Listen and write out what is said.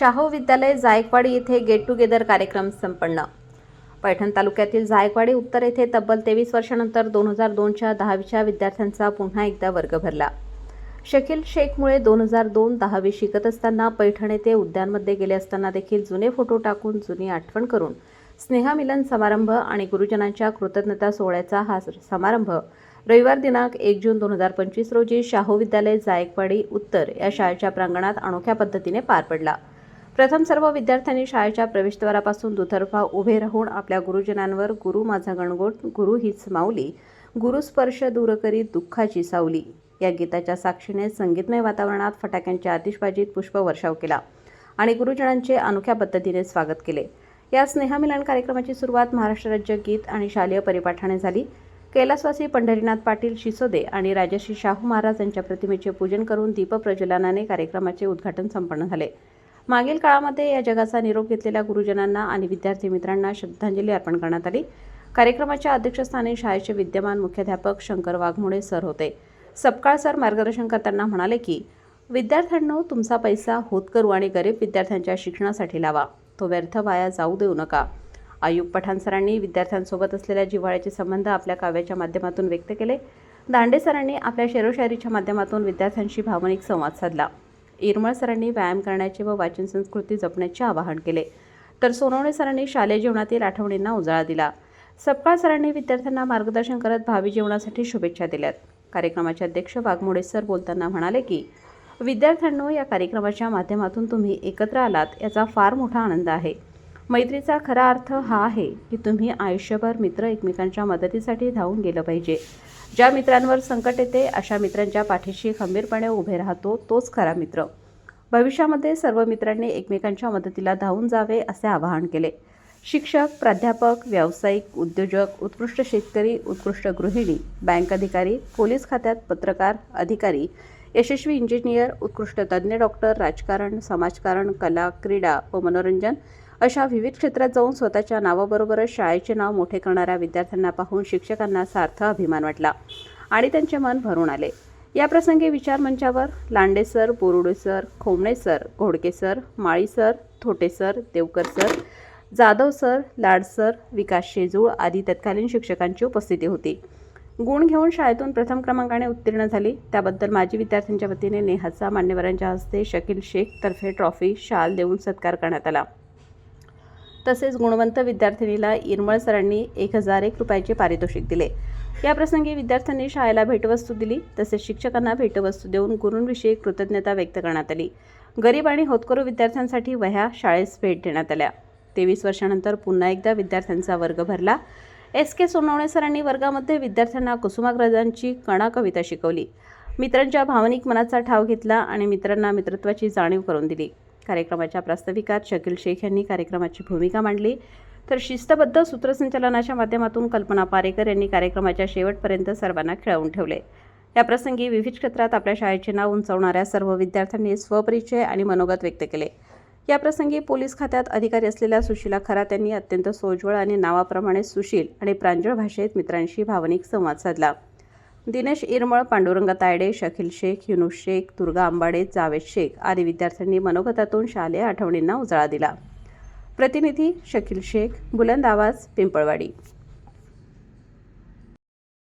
शाहू विद्यालय जायकवाडी येथे get together कार्यक्रम संपन्न. पैठण तालुक्यातील जायकवाडी उत्तर येथे तब्बल तेवीस वर्षानंतर दोन हजार दोनच्या दहावीच्या विद्यार्थ्यांचा पुन्हा एकदा वर्ग भरला. शकील शेखमुळे दोन हजार दोन दहावी शिकत असताना पैठण येथे उद्यानमध्ये गेले असताना देखील जुने फोटो टाकून जुनी आठवण करून स्नेहमिलन समारंभ आणि गुरुजनांच्या कृतज्ञता सोहळ्याचा हा समारंभ रविवार दिनांक एक जून दोन हजार पंचवीस रोजी शाहू विद्यालय जायकवाडी उत्तर या शाळेच्या प्रांगणात अनोख्या पद्धतीने पार पडला. प्रथम सर्व विद्यार्थ्यांनी शाळेच्या प्रवेशद्वारापासून दुतर्फा उभे राहून आपल्या गुरुजनांवर गुरु माझा गणगोट गुरु हीच माऊली गुरुस्पर्श दूर करीत दुःखाची सावली. या गीताच्या साक्षीने संगीतमय वातावरणात फटाक्यांच्या आतिषबाजीत पुष्पवर्षाव केला आणि गुरुजनांचे अनोख्या पद्धतीने स्वागत केले. या स्नेहमिलन कार्यक्रमाची सुरुवात महाराष्ट्र राज्य गीत आणि शालेय परिपाठाने झाली. कैलासवासी पंढरीनाथ पाटील शिसोदे आणि राजश्री शाहू महाराज यांच्या प्रतिमेचे पूजन करून दीपप्रज्वलनाने कार्यक्रमाचे उद्घाटन संपन्न झाले. मागील काळामध्ये या जगाचा निरोप घेतलेल्या गुरुजनांना आणि विद्यार्थी मित्रांना श्रद्धांजली अर्पण करण्यात आली. कार्यक्रमाच्या अध्यक्षस्थानी शाळेचे विद्यमान मुख्याध्यापक शंकर वाघमोडे सर होते. सपकाळ सर मार्गदर्शन करताना म्हणाले की विद्यार्थ्यांनो तुमचा पैसा होतकरू आणि गरीब विद्यार्थ्यांच्या शिक्षणासाठी लावा. तो व्यर्थ वाया जाऊ देऊ नका. आयुब पठाण सरांनी विद्यार्थ्यांसोबत असलेल्या जिव्हाळ्याचे संबंध आपल्या काव्याच्या माध्यमातून व्यक्त केले. दांडे सरांनी आपल्या शेरोशायरीच्या माध्यमातून विद्यार्थ्यांशी भावनिक संवाद साधला. इरमळ सरांनी व्यायाम करण्याचे व वाचन संस्कृती जपण्याचे आवाहन केले. तर सोनवणे सरांनी शालेय जीवनातील आठवणींना उजाळा दिला. सपकाळ सरांनी विद्यार्थ्यांना मार्गदर्शन करत भावी जीवनासाठी शुभेच्छा दिल्यात. कार्यक्रमाचे अध्यक्ष वाघमोडे सर बोलताना म्हणाले की विद्यार्थ्यांनो या कार्यक्रमाच्या माध्यमातून तुम्ही एकत्र आलात याचा फार मोठा आनंद आहे. मैत्रीचा खरा अर्थ हा आहे की तुम्ही आयुष्यभर मित्र एकमेकांच्या मदतीसाठी धावून गेलं पाहिजे. ज्या मित्रांवर संकट येते अशा मित्रांच्या पाठीशी खंबीरपणे उभे राहतो तोच खरा मित्र. भविष्यामध्ये सर्व मित्रांनी एकमेकांच्या मदतीला धावून जावे असे आवाहन केले. शिक्षक प्राध्यापक व्यावसायिक उद्योजक उत्कृष्ट शेतकरी उत्कृष्ट गृहिणी बँक अधिकारी पोलीस खात्यात पत्रकार अधिकारी यशस्वी इंजिनियर उत्कृष्ट तज्ज्ञ डॉक्टर राजकारण समाजकारण कला क्रीडा व मनोरंजन अशा विविध क्षेत्रात जाऊन स्वतःच्या नावाबरोबरच शाळेचे नाव मोठे करणाऱ्या विद्यार्थ्यांना पाहून शिक्षकांना सार्थ अभिमान वाटला आणि त्यांचे मन भरून आले. याप्रसंगी विचार मंचावर Lande sir Borude sir Khomane sir Ghodke sir Mali sir Thote sir Devkar sir Jadhav sir Lad sir Vikas Shejul आदी तत्कालीन शिक्षकांची उपस्थिती होती. गुण घेऊन शाळेतून प्रथम क्रमांकाने उत्तीर्ण झाली. त्याबद्दल माजी विद्यार्थ्यांच्या वतीने नेहाचा मान्यवरांच्या हस्ते शकील शेख तर्फे ट्रॉफी शाल देऊन सत्कार करण्यात आला. तसेच गुणवंत विद्यार्थिनीला इरमळ सरांनी एक हजार एक रुपयाचे पारितोषिक दिले. याप्रसंगी विद्यार्थ्यांनी शाळेला भेटवस्तू दिली तसेच शिक्षकांना भेटवस्तू देऊन गुरूंविषयी कृतज्ञता व्यक्त करण्यात आली. गरीब आणि होतकरू विद्यार्थ्यांसाठी वह्या शाळेस भेट देण्यात आल्या. तेवीस वर्षानंतर पुन्हा एकदा विद्यार्थ्यांचा वर्ग भरला. एस के सोनवणे सरांनी वर्गामध्ये विद्यार्थ्यांना कुसुमाग्रजांची कणा कविता शिकवली. मित्रांच्या भावनिक मनाचा ठाव घेतला आणि मित्रांना मित्रत्वाची जाणीव करून दिली. कार्यक्रमाच्या प्रास्ताविकात शकील शेख यांनी कार्यक्रमाची भूमिका मांडली. तर शिस्तबद्ध सूत्रसंचालनाच्या माध्यमातून कल्पना पारेकर यांनी कार्यक्रमाच्या शेवटपर्यंत सर्वांना खेळवून ठेवले. या प्रसंगी विविध क्षेत्रात आपल्या शाळेचे नाव उंचावणाऱ्या सर्व विद्यार्थ्यांनी स्वपरिचय आणि मनोगत व्यक्त केले. याप्रसंगी पोलीस खात्यात अधिकारी असलेल्या सुशीला खरात यांनी अत्यंत सोज्वळ आणि नावाप्रमाणे सुशील आणि प्रांजळ भाषेत मित्रांशी भावनिक संवाद साधला. दिनेश इरमळ पांडुरंग तायडे शकील शेख युनुस शेख दुर्गा आंबाडे जावेद शेख आदी विद्यार्थ्यांनी मनोगतातून शालेय आठवणींना उजाळा दिला. प्रतिनिधी शकील शेख बुलंद आवाज पिंपळवाडी.